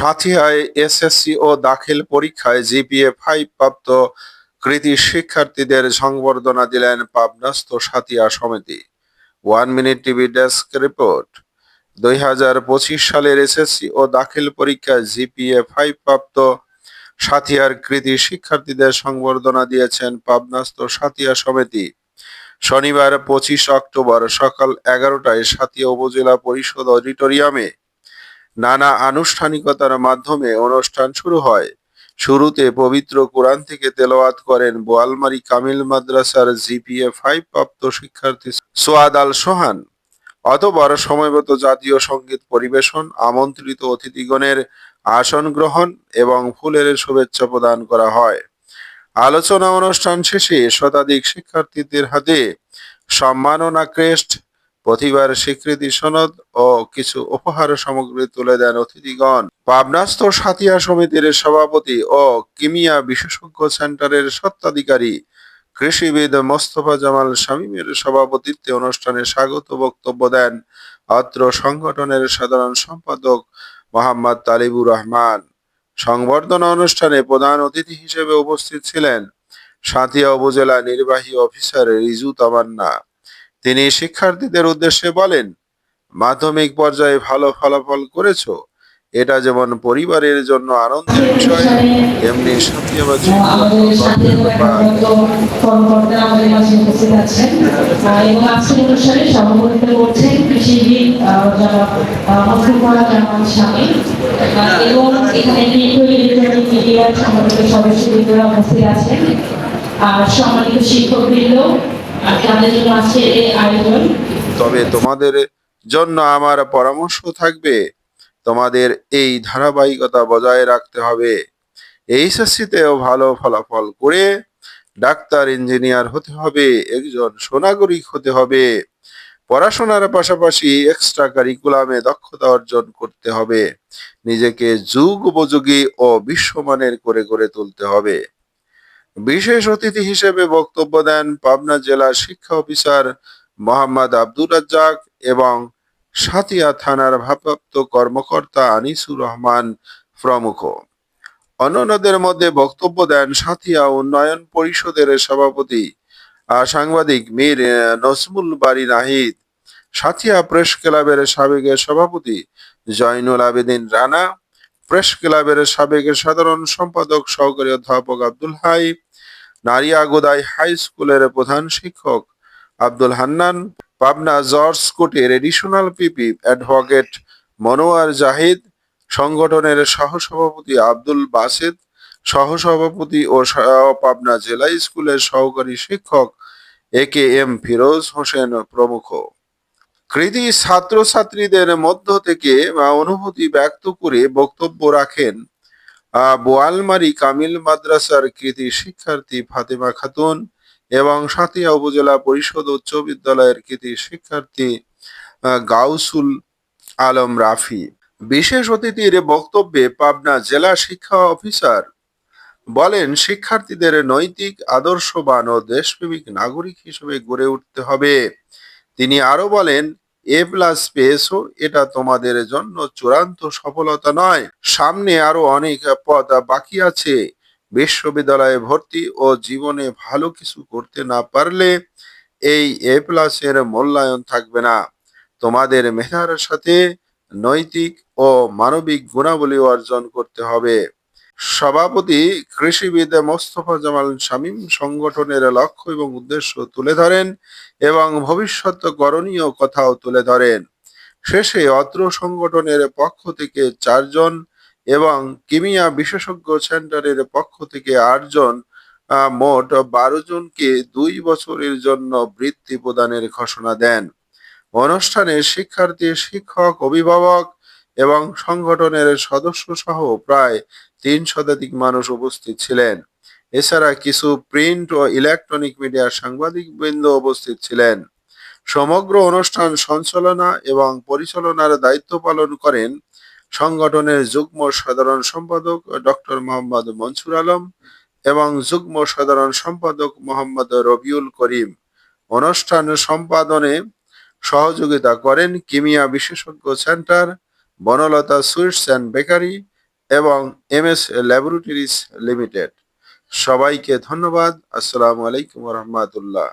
সাথিয়ায় SSC ও দাখিল পরীক্ষায় GPA five প্রাপ্ত কৃতি শিক্ষার্থীদের সংবর্ধনা দিলেন পাবনাস্থ সাথিয়া সমিতি। One minute TV desk report. দুই হাজার পঁচিশ সালের এসএসসি ও দাখিল পরীক্ষায় জিপিএ ফাইভ প্রাপ্ত সাথিয়ার কৃতি শিক্ষার্থীদের সংবর্ধনা দিয়েছেন পাবনাস্থ সাথিয়া সমিতি। শনিবার পঁচিশ অক্টোবর সকাল এগারোটায় সাথিয়া উপজেলা পরিষদ অডিটোরিয়ামে নানা আনুষ্ঠানিকতার মাধ্যমে অনুষ্ঠান শুরু হয়। শুরুতে পবিত্র কোরআন থেকে তেলাওয়াত করেন বোয়ালমারি কামিল মাদ্রাসার জিপিএ ফাইভ প্রাপ্ত শিক্ষার্থী সোয়াদ আল সোহান। অতবার সময়মত জাতীয় সংগীত পরিবেশন, আমন্ত্রিত অতিথিগণের আসন গ্রহণ এবং ফুলের শুভেচ্ছা প্রদান করা হয়। আলোচনা অনুষ্ঠান শেষে শতাধিক শিক্ষার্থীদের হাতে সম্মাননা ক্রেস্ট প্রতিবার স্বীকৃতি সনদ ও কিছু উপহার সামগ্রী তুলে দেন অতিথিগণ। পাবনাস্থ সাথিয়া সমিতির সভাপতি ও কিমিয়া বিশেষজ্ঞ সেন্টারের স্বত্বাধিকারী কৃষিবিদ মোস্তফা জামাল শামীমের সভাপতিত্বে অনুষ্ঠানে স্বাগত বক্তব্য দেন অত্র সংগঠনের সাধারণ সম্পাদক মোহাম্মদ তালিবুর রহমান। সংবর্ধনা অনুষ্ঠানে প্রধান অতিথি হিসেবে উপস্থিত ছিলেন সাথিয়া উপজেলা নির্বাহী অফিসার রিজু তামান্না। তিনি শিক্ষার্থীদের উদ্দেশ্যে বলেন মাধ্যমিক পর্যায়ে ভালো ফলাফল করেছ। এটা যেমন পরিবারের জন্য আনন্দের বিষয় আমাদের সাথে সম্মানিত শিক্ষকবৃন্দ তবে তোমাদের জন্য আমার পরামর্শ থাকবে, তোমাদের এই ধারাবাহিকতা বজায় রাখতে হবে। এইচএসসিতেও ভালো ফলাফল করে ডাক্তার, ইঞ্জিনিয়ার হতে হবে, একজন সোনাগরিক হতে হবে। পড়াশোনার পাশাপাশি এক্সট্রা কারিকুলামে দক্ষতা অর্জন করতে হবে। নিজেকে যুগ উপযোগী ও বিশ্বমানের করে গড়ে তুলতে হবে। বিশেষ অতিথি হিসেবে বক্তব্য দেন পাবনা জেলা শিক্ষা অফিসার মোহাম্মদ আব্দুর রাজ্জাক এবং সাতিয়া থানার ভারপ্রাপ্ত কর্মকর্তা আনিসুর রহমান প্রমুখ। অন্যান্যদের মধ্যে বক্তব্য দেন সাথিয়া উন্নয়ন পরিষদের সভাপতি সাংবাদিক মীর আহ, নজমুল বাড়ি নাহিদ সাথিয়া প্রেস ক্লাবের সাবেক সভাপতি জয়নুল আবেদিন রানা প্রেস ক্লাবের সাবেক সাধারণ সম্পাদক সহকারী অধ্যাপক আব্দুল হাই নারিয়াগোদাই হাই স্কুলের প্রধান শিক্ষক আব্দুল হান্নান, পাবনা জর্জ কোর্টের additional PP advocate Monowar Zahid, সংগঠনের সহসভাপতি আব্দুল বাসেদ, সহসভাপতি ও পাবনা জেলা স্কুলের সহকারী শিক্ষক A K M Firoz Hossain প্রমুখ। কৃতি ছাত্রছাত্রীদের মধ্য থেকে অনুভূতি ব্যক্ত করে বক্তব্য রাখেন বোয়ালমারি কামিল মাদ্রাসার কৃতি শিক্ষার্থী ফাতেমা খাতুন এবং সাথিয়া উপজেলা পরিষদ উচ্চ বিদ্যালয়ের কৃতি শিক্ষার্থী গাউসুল আলম রাফি। বিশেষ অতিথির বক্তব্যে পাবনা জেলা শিক্ষা অফিসার বলেন, শিক্ষার্থীদের নৈতিক, আদর্শবান ও দেশপ্রেমিক নাগরিক হিসেবে গড়ে উঠতে হবে। তিনি আরও বলেন এ প্লাস পেয়েছ, এটা তোমাদের জন্য চূড়ান্ত সফলতা নয়। সামনে আরও অনেক পদ বাকি আছে। বিশ্ববিদ্যালয়ে ভর্তি ও জীবনে ভালো কিছু করতে না পারলে এই এ প্লাসের মূল্যায়ন থাকবে না। তোমাদের মেধার সাথে নৈতিক ও মানবিক গুণাবলী অর্জন করতে হবে। সভাপতি কৃষিবিদ মোস্তফা জামাল শামীম সংগঠনের লক্ষ্য এবং উদ্দেশ্য তুলে ধরেন এবং ভবিষ্যৎ করণীয় কথাও তুলে ধরেন। শেষে অত্র সংগঠনের পক্ষ থেকে চারজন এবং কিমিয়া বিশেষজ্ঞ সেন্টারের পক্ষ থেকে আটজন মোট বারো জনকে দুই বছরের জন্য বৃত্তি প্রদানের ঘোষণা দেন। অনুষ্ঠানে শিক্ষার্থী, শিক্ষক, অভিভাবক এবং সংগঠনের সদস্য সহ প্রায় তিন শতাধিক মানুষ উপস্থিত ছিলেন। এছাড়া কিছু প্রিন্ট ও ইলেকট্রনিক মিডিয়ার সাংবাদিক বৃন্দ উপস্থিত ছিলেন। সমগ্র অনুষ্ঠান সঞ্চালনা এবং পরিচালনার দায়িত্ব পালন করেন সংগঠনের যুগ্ম সাধারণ সম্পাদক ডক্টর মোহাম্মদ মনসুর আলম এবং যুগ্ম সাধারণ সম্পাদক মোহাম্মদ রবিউল করিম। অনুষ্ঠান সম্পাদনে সহযোগিতা করেন কিমিয়া বিশেষজ্ঞ center, Banalata sweets and bakery এবং এম এস ল্যাবরেটরিজ লিমিটেড সবাইকে ধন্যবাদ। আসসালামু আলাইকুম রহমতুল্লাহ।